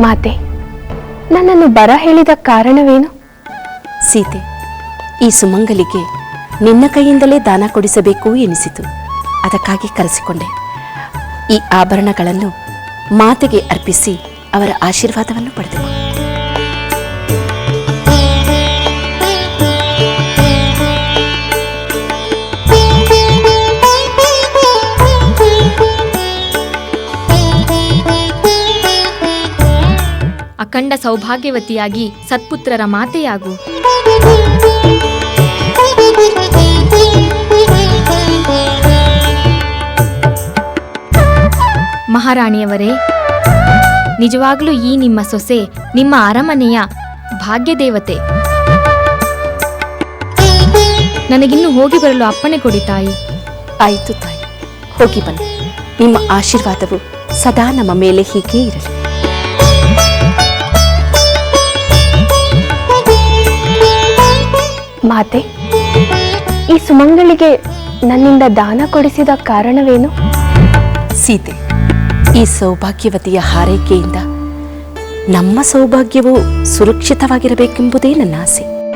ಮಾತೆ, ನನ್ನನ್ನು ಬರ ಹೇಳಿದ ಕಾರಣವೇನು? ಸೀತೆ, ಈ ಸುಮಂಗಲಿಗೆ ನಿನ್ನ ಕೈಯಿಂದಲೇ ದಾನ ಕೊಡಿಸಬೇಕು ಎನಿಸಿತು. ಅದಕ್ಕಾಗಿ ಕರೆಸಿಕೊಂಡೆ. ಈ ಆಭರಣಗಳನ್ನು ಮಾತೆಗೆ ಅರ್ಪಿಸಿ ಅವರ ಆಶೀರ್ವಾದವನ್ನು ಪಡೆದೆವು ಅಖಂಡ ಸೌಭಾಗ್ಯವತಿಯಾಗಿ ಸತ್ಪುತ್ರರ ಮಾತೆಯಾಗು. ಮಹಾರಾಣಿಯವರೇ, ನಿಜವಾಗ್ಲೂ ಈ ನಿಮ್ಮ ಸೊಸೆ, ನಿಮ್ಮ ಅರಮನೆಯ ಭಾಗ್ಯದೇವತೆ. ನನಗಿನ್ನು ಹೋಗಿ ಬರಲು ಅಪ್ಪಣೆ ಕೊಡಿ ತಾಯಿ. ಆಯಿತು ತಾಯಿ, ಹೋಗಿ ಬನ್ನಿ. ನಿಮ್ಮ ಆಶೀರ್ವಾದವು ಸದಾ ನಮ್ಮ ಮೇಲೆ ಹೀಗೇ ಇರಲಿ. ಮಾತೆ, ಈ ಸುಮಂಗಳಿಗೆ ನನ್ನಿಂದ ದಾನ ಕೊಡಿಸಿದ ಕಾರಣವೇನು? ಸೀತೆ, ಈ ಸೌಭಾಗ್ಯವತಿಯ ಹಾರೈಕೆಯಿಂದ ನಮ್ಮ ಸೌಭಾಗ್ಯವು ಸುರಕ್ಷಿತವಾಗಿರಬೇಕೆಂಬುದೇ ನನ್ನ ಆಸೆ.